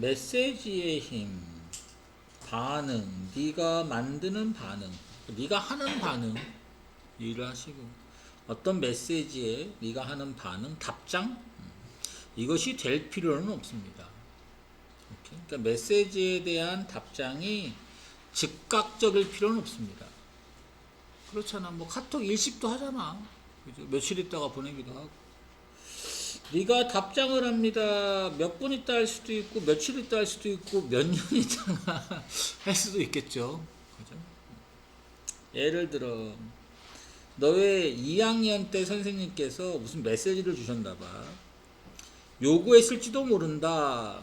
메시지의 힘, 반응, 네가 만드는 반응, 네가 하는 반응 일을 하시고 어떤 메시지에 네가 하는 반응, 답장 음, 이것이 될 필요는 없습니다. 오케이? 그러니까 메시지에 대한 답장이 즉각적일 필요는 없습니다. 그렇잖아. 뭐 카톡 일십도 하잖아. 그죠? 며칠 있다가 보내기도 하고. 네가 답장을 합니다. 몇 분 있다 할 수도 있고 며칠 있다 할 수도 있고 몇 년 있다가 할 수도 있겠죠. 그죠? 예를 들어 너의 2학년 때 선생님께서 무슨 메시지를 주셨나 봐. 요구했을지도 모른다.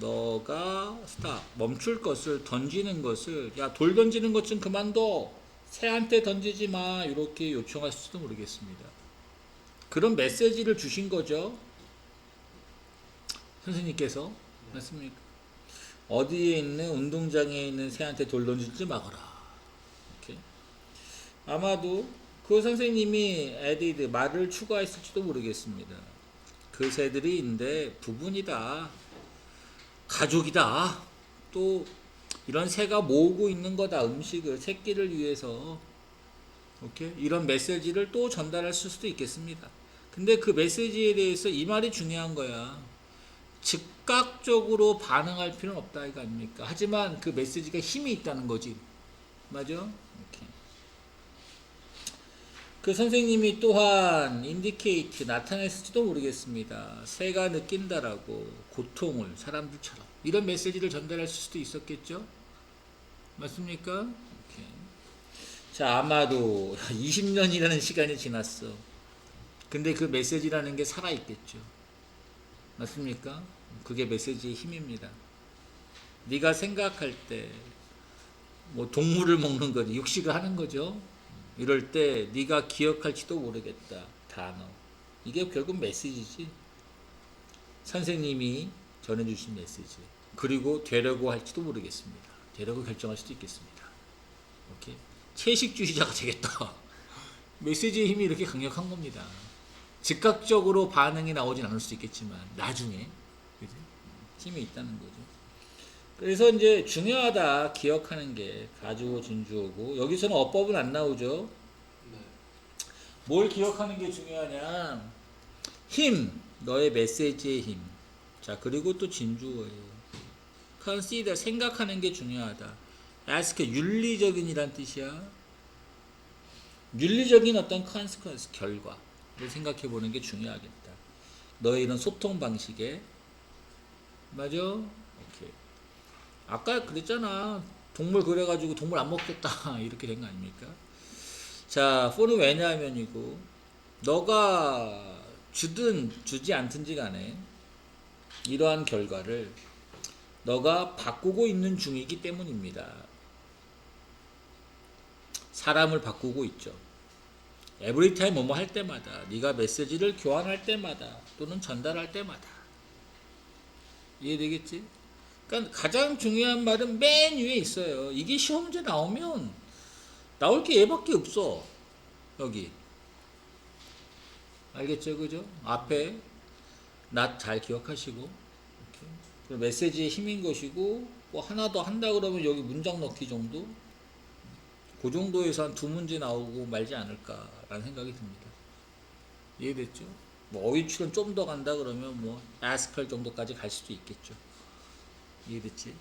너가 스탑 멈출 것을 던지는 것을 야 돌 던지는 것 좀 그만둬. 새한테 던지지 마. 이렇게 요청하실지도 모르겠습니다. 그런 메시지를 주신 거죠. 선생님께서 맞습니까? 어디에 있는 운동장에 있는 새한테 돌 던지지 마거라. 이렇게. 아마도 그 선생님이 에디드 말을 추가했을지도 모르겠습니다. 그 새들이 인데 부분이다. 가족이다. 또 이런 새가 모으고 있는 거다. 음식을 새끼를 위해서. 오케이? 이런 메시지를 또 전달할 수도 있겠습니다. 근데 그 메시지에 대해서 이 말이 중요한 거야. 즉각적으로 반응할 필요는 없다 이거 아닙니까? 하지만 그 메시지가 힘이 있다는 거지. 맞아? 오케이. 그 선생님이 또한 인디케이트 나타냈을지도 모르겠습니다. 새가 느낀다라고 고통을 사람들처럼 이런 메시지를 전달할 수도 있었겠죠? 맞습니까? 오케이. 자 아마도 20년이라는 시간이 지났어. 근데 그 메시지라는 게 살아있겠죠. 맞습니까? 그게 메시지의 힘입니다. 네가 생각할 때 뭐 동물을 먹는 거지 육식을 하는 거죠. 이럴 때 네가 기억할지도 모르겠다 단어 이게 결국 메시지지. 선생님이 전해주신 메시지 그리고 되려고 할지도 모르겠습니다. 되려고 결정할 수도 있겠습니다. 오케이 채식주의자가 되겠다. 메시지의 힘이 이렇게 강력한 겁니다. 즉각적으로 반응이 나오진 않을 수 있겠지만 나중에 그지? 힘이 있다는 거죠. 그래서 이제 중요하다 기억하는 게 가주고 진주고 여기서는 어법은 안 나오죠. 네. 뭘 기억하는 게 중요하냐? 힘, 너의 메시지의 힘. 자 그리고 또 진주어예요. consider 생각하는 게 중요하다. ask 윤리적인이란 뜻이야. 윤리적인 어떤 consequence 결과를 생각해 보는 게 중요하겠다. 너의 이런 소통 방식에 맞아? 오케이. 아까 그랬잖아. 동물 그래가지고 동물 안 먹겠다 이렇게 된 거 아닙니까? 자, for는 왜냐하면이고 너가 주든 주지 않든지 간에 이러한 결과를 너가 바꾸고 있는 중이기 때문입니다. 사람을 바꾸고 있죠. 에브리타임 뭐뭐 할 때마다 네가 메시지를 교환할 때마다 또는 전달할 때마다 이해되겠지? 그러니까 가장 중요한 말은 맨 위에 있어요. 이게 시험 문제 나오면 나올 게 얘밖에 없어. 여기. 알겠죠? 그죠? 앞에 낫잘 기억하시고 메시지의 힘인 것이고 뭐 하나 더 한다 그러면 여기 문장 넣기 정도 그 정도에서 한 두 문제 나오고 말지 않을까라는 생각이 듭니다. 이해됐죠? 뭐 어휘 출연 좀더 간다 그러면 뭐 ask할 정도까지 갈 수도 있겠죠. 이해됐지?